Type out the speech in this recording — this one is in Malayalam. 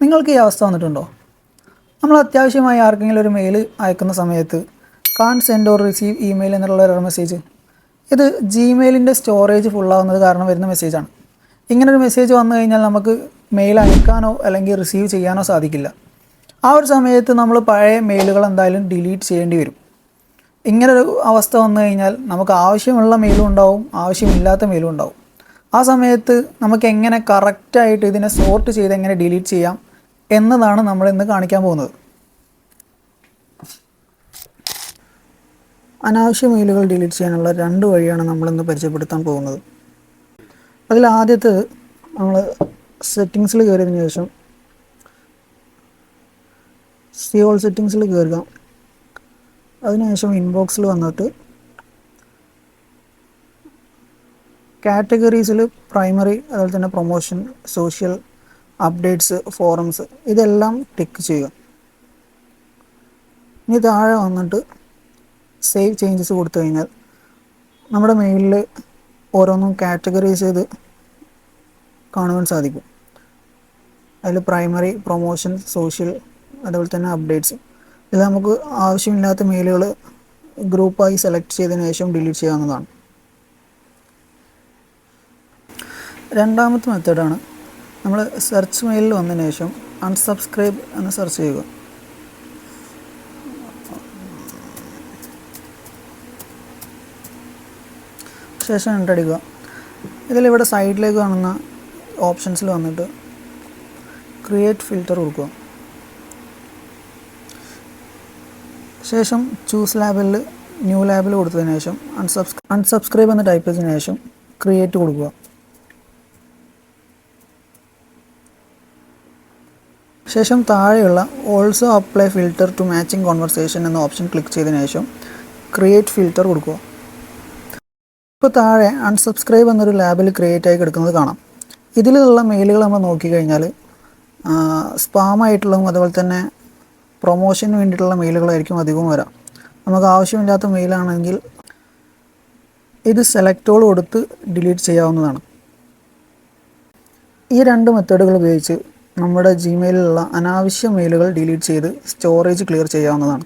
നിങ്ങൾക്ക് ഈ അവസ്ഥ വന്നിട്ടുണ്ടോ? നമ്മൾ അത്യാവശ്യമായി ആർക്കെങ്കിലും ഒരു മെയിൽ അയക്കുന്ന സമയത്ത് can't send or receive email എന്നുള്ള ഒരു മെസ്സേജ് ഇത് ജിമെയിലിന്റെ സ്റ്റോറേജ് ഫുള്ളാവുന്നത് കാരണം വരുന്ന മെസ്സേജാണ് ഇങ്ങനൊരു മെസ്സേജ് വന്നു കഴിഞ്ഞാൽ നമുക്ക് മെയിൽ അയക്കാനോ അല്ലെങ്കിൽ റിസീവ് ചെയ്യാനോ സാധിക്കില്ല. ആ ഒരു സമയത്ത് നമ്മൾ പഴയ മെയിലുകൾ എന്തായാലും ഡിലീറ്റ് ചെയ്യേണ്ടി വരും. ഇങ്ങനൊരു അവസ്ഥ വന്നു കഴിഞ്ഞാൽ നമുക്ക് ആവശ്യമുള്ള മെയിലും ഉണ്ടാവും ആവശ്യമില്ലാത്ത മെയിലും ഉണ്ടാവും. ആ സമയത്ത് നമുക്ക് എങ്ങനെ കറക്റ്റായിട്ട് ഇതിനെ സോർട്ട് ചെയ്ത് എങ്ങനെ ഡിലീറ്റ് ചെയ്യാം എന്നതാണ് നമ്മൾ ഇന്ന് കാണിക്കാൻ പോകുന്നത്. അനാവശ്യ മെയിലുകൾ ഡിലീറ്റ് ചെയ്യാനുള്ള രണ്ട് വഴിയാണ് നമ്മളിന്ന് പരിചയപ്പെടുത്താൻ പോകുന്നത്. അതിൽ ആദ്യത്തെ നമ്മൾ സെറ്റിങ്സിൽ കയറിയതിന് ശേഷം സി ഓൾ സെറ്റിങ്സിൽ കയറുക. അതിനുശേഷം ഇൻബോക്സിൽ വന്നിട്ട് കാറ്റഗറീസിൽ പ്രൈമറി അതുപോലെ തന്നെ പ്രൊമോഷൻ സോഷ്യൽ അപ്ഡേറ്റ്സ് ഫോറംസ് ഇതെല്ലാം ടിക്ക് ചെയ്യുക ഇനി താഴെ വന്നിട്ട് സേവ് ചേഞ്ചസ് കൊടുത്തു കഴിഞ്ഞാൽ നമ്മുടെ മെയിലിൽ ഓരോന്നും കാറ്റഗറൈസ് ചെയ്ത് കാണുവാൻ സാധിക്കും. അതിൽ പ്രൈമറി പ്രൊമോഷൻ സോഷ്യൽ അതുപോലെ തന്നെ അപ്ഡേറ്റ്സ് ഇത് നമുക്ക് ആവശ്യമില്ലാത്ത മെയിലുകൾ ഗ്രൂപ്പായി സെലക്ട് ചെയ്തതിന് ശേഷം ഡിലീറ്റ് ചെയ്യാവുന്നതാണ്. രണ്ടാമത്തെ മെത്തേഡാണ് നമ്മൾ സെർച്ച് മെയിലിൽ വന്നതിന് ശേഷം അൺസബ്സ്ക്രൈബ് എന്ന് സെർച്ച് ചെയ്യുക. ശേഷം എന്റർ അടിക്കുക. ഇതിലിവിടെ സൈഡിലേക്ക് കാണുന്ന ഓപ്ഷൻസിൽ വന്നിട്ട് ക്രിയേറ്റ് ഫിൽറ്റർ കൊടുക്കുക. ശേഷം ചൂസ് ലാബിൽ ന്യൂ ലാബിൽ കൊടുത്തതിന് ശേഷം അൺസബ്സ് അൺസബ്സ്ക്രൈബ് എന്ന് ടൈപ്പ് ചെയ്തതിന് ശേഷം ക്രിയേറ്റ് കൊടുക്കുക. ശേഷം താഴെയുള്ള also apply filter to matching conversation എന്ന ഓപ്ഷൻ ക്ലിക്ക് ചെയ്തതിന് ശേഷം ക്രിയേറ്റ് ഫിൽറ്റർ കൊടുക്കുക. ഇപ്പോൾ താഴെ അൺസബ്സ്ക്രൈബ് എന്നൊരു ലാബിൽ ക്രിയേറ്റ് ആയി കിടക്കുന്നത് കാണാം. ഇതിലുള്ള മെയിലുകൾ നമ്മൾ നോക്കിക്കഴിഞ്ഞാൽ സ്പാമായിട്ടുള്ളതും അതുപോലെ തന്നെ പ്രൊമോഷന് വേണ്ടിയിട്ടുള്ള മെയിലുകളായിരിക്കും അധികവും വരാം. നമുക്ക് ആവശ്യമില്ലാത്ത മെയിലാണെങ്കിൽ ഇത് സെലക്റ്റോൾ കൊടുത്ത് ഡിലീറ്റ് ചെയ്യാവുന്നതാണ്. ഈ രണ്ട് മെത്തേഡുകൾ ഉപയോഗിച്ച് നമ്മുടെ ജിമെയിലുള്ള അനാവശ്യ മെയിലുകൾ ഡിലീറ്റ് ചെയ്ത് സ്റ്റോറേജ് ക്ലിയർ ചെയ്യാവുന്നതാണ്.